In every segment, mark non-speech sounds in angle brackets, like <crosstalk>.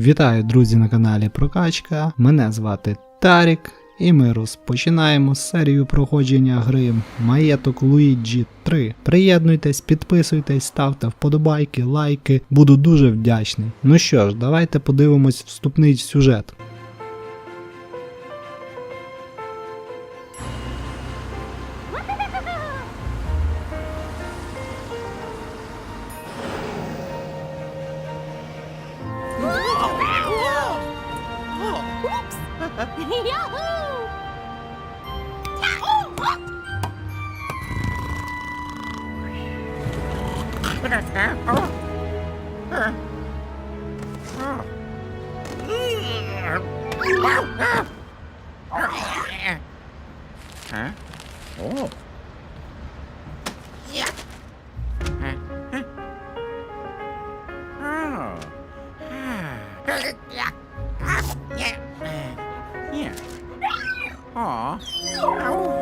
Вітаю, друзі, на каналі Прокачка. Мене звати Тарік, і ми розпочинаємо серію проходження гри Маєток Луїджі 3. Приєднуйтесь, підписуйтесь, ставте вподобайки, лайки. Буду дуже вдячний. Ну що ж, давайте подивимось вступний сюжет. Uh, Yeah. Aw. Ow.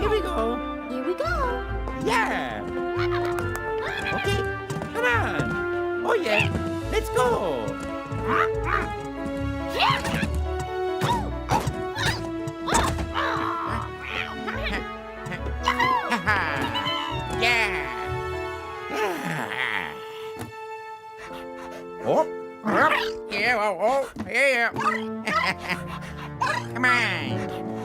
Here we go. Here we go. Yeah. Okay. Come on. Oh yeah. Let's go. <laughs> Yeah. Oh. Yeah. Oh. oh. Yeah. <laughs> Come on.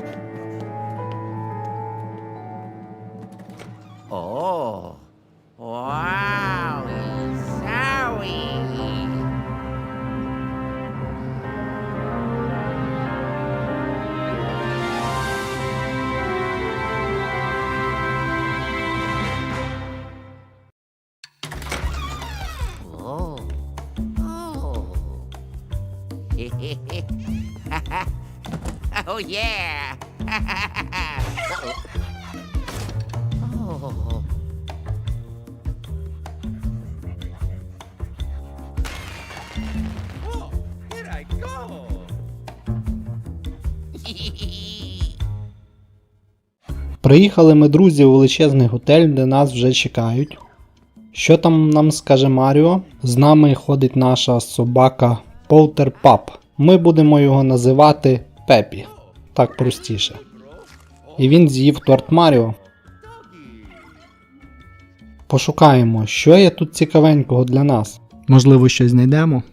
Oh yeah. Uh-oh. Oh. Oh, here I go. Приїхали ми, друзі, у величезний готель, де нас вже чекають. Що там нам скаже Маріо? З нами ходить наша собака Полтер Пап. Ми будемо його називати Пепі. Так простіше. І він з'їв торт Маріо. Пошукаємо, що є тут цікавенького для нас. Можливо, щось знайдемо?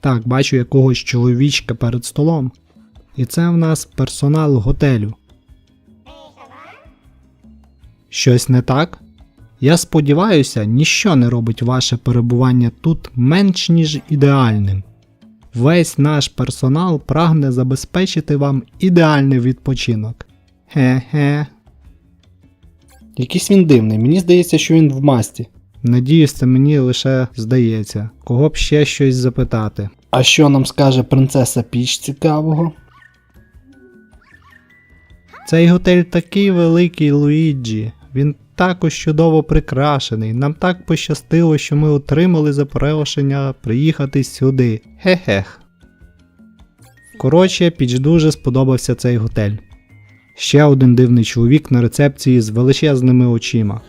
Так, бачу якогось чоловічка перед столом. І це в нас персонал готелю. Щось не так? Я сподіваюся, ніщо не робить ваше перебування тут менш ніж ідеальним. Весь наш персонал прагне забезпечити вам ідеальний відпочинок. Хе-хе. Якийсь він дивний, мені здається, що він в масті. Надіюсь, це мені лише здається. Кого б ще щось запитати. А що нам скаже принцеса Піч цікавого? Цей готель такий великий, Луїджі. Він також чудово прикрашений. Нам так пощастило, що ми отримали запрошення приїхати сюди. Хе-хех. Коротше, Піч дуже сподобався цей готель. Ще один дивний чоловік на рецепції з величезними очима.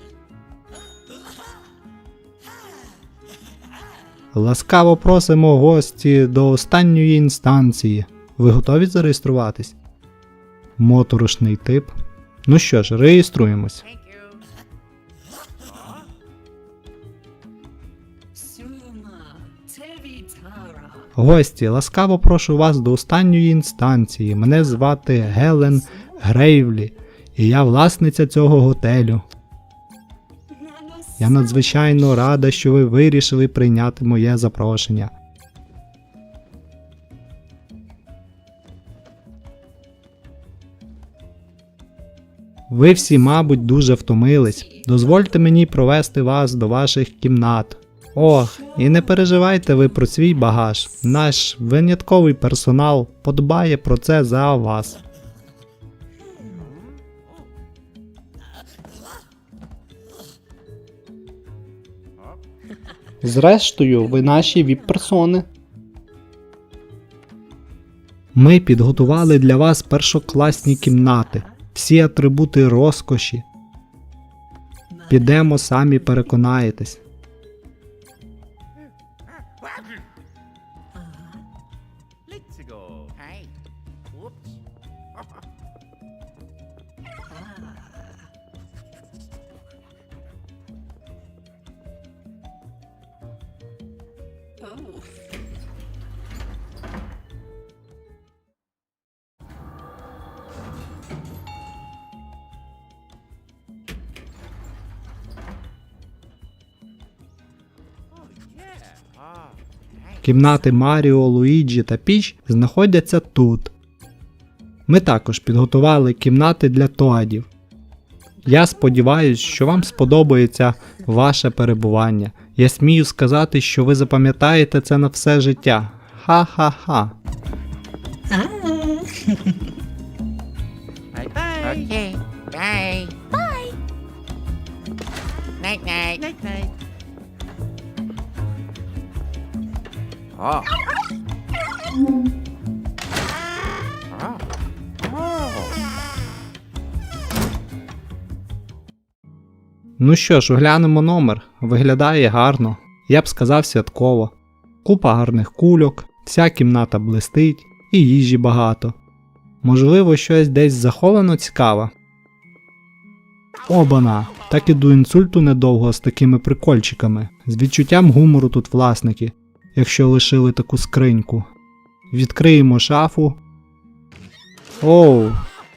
Ласкаво просимо гості до останньої інстанції. Ви готові зареєструватись? Моторошний тип. Ну що ж, реєструємось. Гості, ласкаво прошу вас до останньої інстанції. Мене звати Гелен Грейвлі, і я власниця цього готелю. Я надзвичайно рада, що ви вирішили прийняти моє запрошення. Ви всі, мабуть, дуже втомились. Дозвольте мені провести вас до ваших кімнат. О, і не переживайте ви про свій багаж. Наш винятковий персонал подбає про це за вас. Зрештою, ви наші віп-персони. Ми підготували для вас першокласні кімнати, всі атрибути розкоші. Підемо самі переконаєтесь. Кімнати Маріо, Луїджі та Піч знаходяться тут. Ми також підготували кімнати для тоадів. Я сподіваюся, що вам сподобається ваше перебування. Я смію сказати, що ви запам'ятаєте це на все життя. Ха-ха-ха. Night night. Night night. Oh. Oh. Ну що ж, оглянемо номер. Виглядає гарно. Я б сказав святково. Купа гарних кульок, вся кімната блистить і їжі багато. Можливо, щось десь заховано цікаве. Обана! Так і до інсульту недовго з такими прикольчиками. З відчуттям гумору тут власники, якщо лишили таку скриньку. Відкриємо шафу. Оу,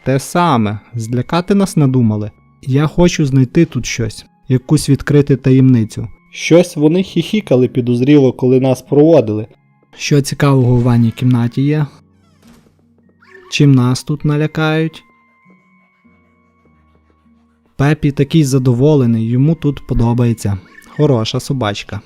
те саме, злякати нас надумали. Я хочу знайти тут щось, якусь відкрити таємницю. Щось вони хіхікали підозріло, коли нас проводили. Що цікавого в ванній кімнаті є? Чим нас тут налякають? Пепі такий задоволений, йому тут подобається. Хороша собачка.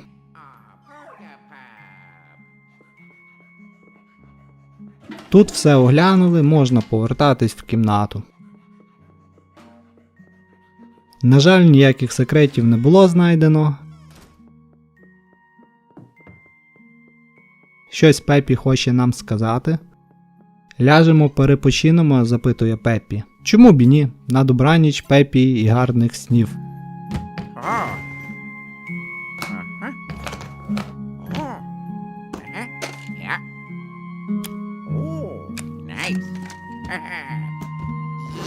Тут все оглянули, можна повертатись в кімнату. На жаль, ніяких секретів не було знайдено. Щось Пепі хоче нам сказати. Ляжемо, перепочинемо, запитує Пепі. Чому б і ні? На добраніч Пепі і гарних снів. Nice.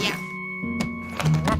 <laughs> yeah.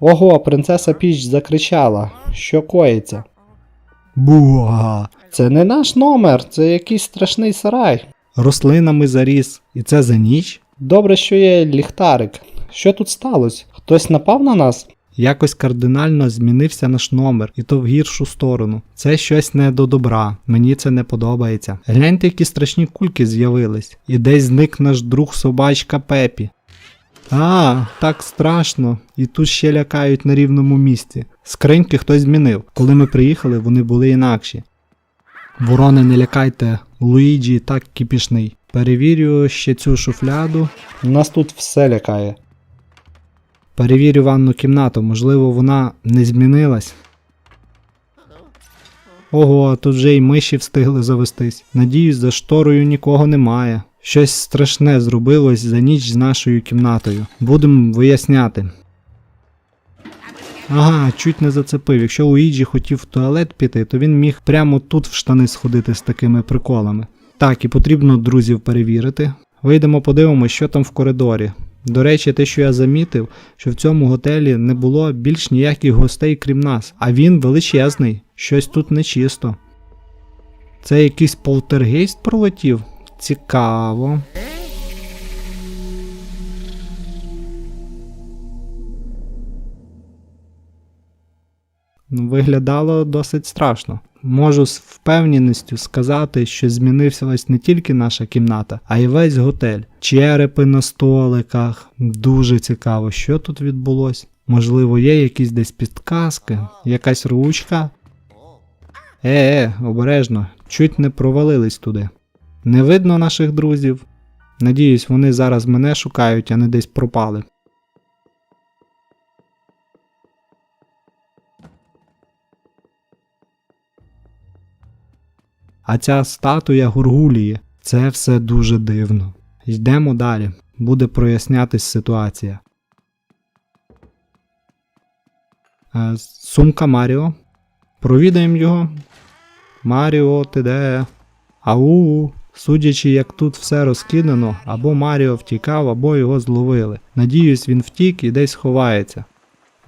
Ого, принцеса Піч закричала. Що коїться? Буга. Це не наш номер, це якийсь страшний сарай. Рослинами заріс, і це за ніч? Добре, що є ліхтарик. Що тут сталося? Хтось напав на нас? Якось кардинально змінився наш номер, і то в гіршу сторону. Це щось не до добра, мені це не подобається. Гляньте, які страшні кульки з'явились, і десь зник наш друг собачка Пепі. А, так страшно. І тут ще лякають на рівному місці. Скриньки хтось змінив. Коли ми приїхали, вони були інакші. Ворони, не лякайте, Луїджі так кіпішний. Перевірю ще цю шуфляду. Нас тут все лякає. Перевірю ванну кімнату, можливо, вона не змінилась. Ого, тут вже й миші встигли завестись. Надіюсь, за шторою нікого немає. Щось страшне зробилось за ніч з нашою кімнатою. Будемо виясняти. Ага, чуть не зацепив. Якщо Луїджі хотів в туалет піти, то він міг прямо тут в штани сходити з такими приколами. Так, і потрібно друзів перевірити. Вийдемо, подивимося, що там в коридорі. До речі, те, що я замітив, що в цьому готелі не було більш ніяких гостей, крім нас, а він величезний, щось тут нечисто. Це якийсь полтергейст пролетів? Цікаво. Ну, виглядало досить страшно. Можу з впевненістю сказати, що змінився не тільки наша кімната, а й весь готель. Черепи на столиках. Дуже цікаво, що тут відбулося. Можливо, є якісь десь підказки, якась ручка. Е, е, обережно, чуть не провалились туди. Не видно наших друзів. Надіюсь, вони зараз мене шукають, а не десь пропали. А ця статуя Гургулії це все дуже дивно. Йдемо далі, буде прояснятись ситуація. Е, Сумка Маріо. Провідаємо його. Маріо, ти де? Ау, судячи, як тут все розкидано, або Маріо втікав, або його зловили. Надіюсь, він втік і десь ховається.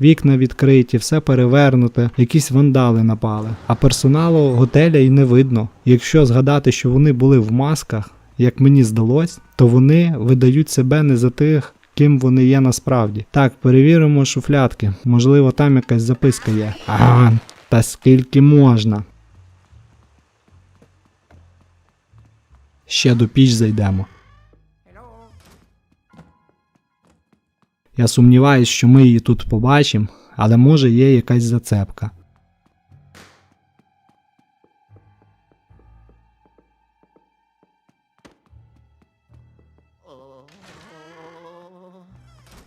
Вікна відкриті, все перевернуте, якісь вандали напали. А персоналу готеля й не видно. Якщо згадати, що вони були в масках, як мені здалось, то вони видають себе не за тих, ким вони є насправді. Так, перевіримо шуфлядки. Можливо, там якась записка є. А, та скільки можна. Ще до піч зайдемо. Я сумніваюсь, що ми її тут побачимо, але може є якась зацепка.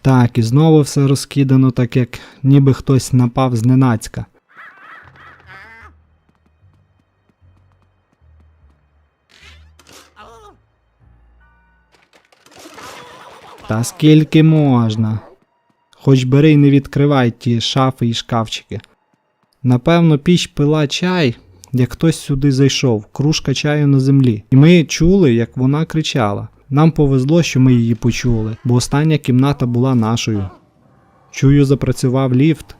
Так, і знову все розкидано, так як ніби хтось напав зненацька. Та скільки можна? Хоч бери й не відкривай ті шафи і шкафчики. Напевно, піч пила чай, як хтось сюди зайшов, кружка чаю на землі. І ми чули, як вона кричала. Нам повезло, що ми її почули, бо остання кімната була нашою. Чую, запрацював ліфт.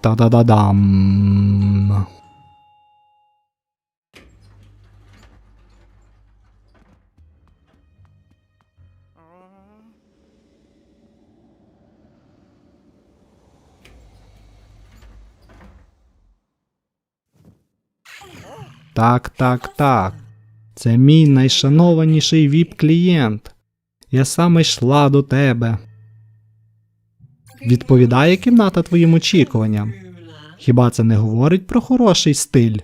Та-да-да-дам. Так, так, так. Це мій найшанованіший віп-клієнт. Я саме йшла до тебе. Відповідає кімната твоїм очікуванням. Хіба це не говорить про хороший стиль?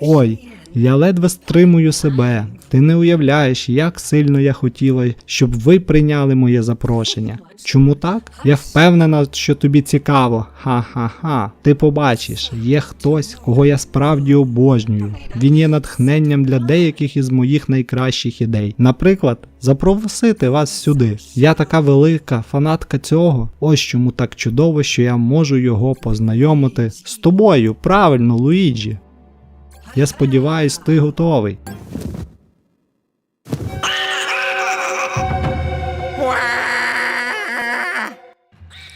Ой, я ледве стримую себе. Ти не уявляєш, як сильно я хотіла, щоб ви прийняли моє запрошення. Чому так? Я впевнена, що тобі цікаво. Ха-ха-ха. Ти побачиш, є хтось, кого я справді обожнюю. Він є натхненням для деяких із моїх найкращих ідей. Наприклад, запросити вас сюди. Я така велика фанатка цього. Ось чому так чудово, що я можу його познайомити з тобою. Правильно, Луїджі. Я сподіваюсь, ти готовий.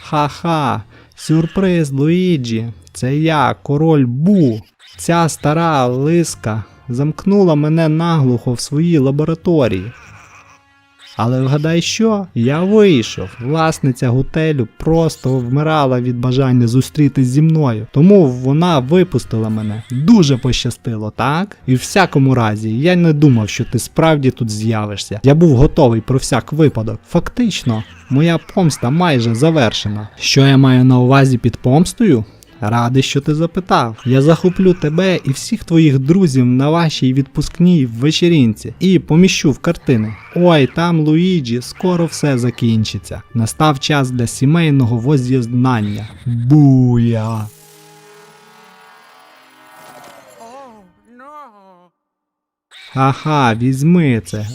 Ха-ха, сюрприз, Луїджі. Це я, король Бу. Ця стара лиска замкнула мене наглухо в своїй лабораторії. Але вгадай що? Я вийшов. Власниця готелю просто вмирала від бажання зустрітись зі мною. Тому вона випустила мене. Дуже пощастило, так? І в всякому разі, я не думав, що ти справді тут з'явишся. Я був готовий про всяк випадок. Фактично, моя помста майже завершена. Що я маю на увазі під помстою? Радий, що ти запитав. Я захоплю тебе і всіх твоїх друзів на вашій відпускній вечерінці і поміщу в картини. Ой, там Луїджі, скоро все закінчиться. Настав час для сімейного воз'єднання. Буя! Ага, візьми це.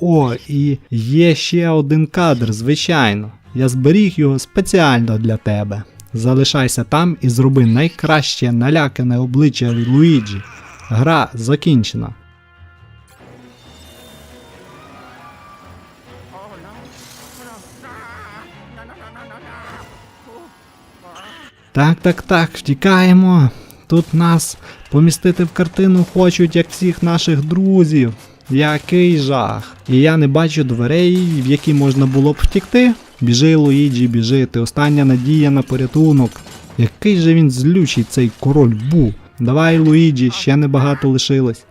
О, і є ще один кадр, звичайно. Я зберіг його спеціально для тебе. Залишайся там і зроби найкраще налякане обличчя Луїджі. Гра закінчена. Так, так, так, втікаємо. Тут нас помістити в картину хочуть, як всіх наших друзів. Який жах. І я не бачу дверей, в які можна було б втікти. Біжи, Луїджі, біжи, ти остання надія на порятунок. Який же він злючий цей король Бу. Давай, Луїджі, ще небагато лишилось.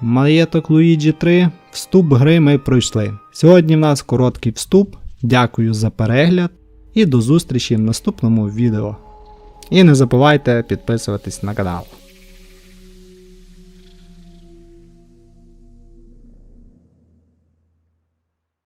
Маєток Луїджі 3. Вступ гри ми пройшли. Сьогодні в нас короткий вступ. Дякую за перегляд і до зустрічі в наступному відео. І не забувайте підписуватись на канал.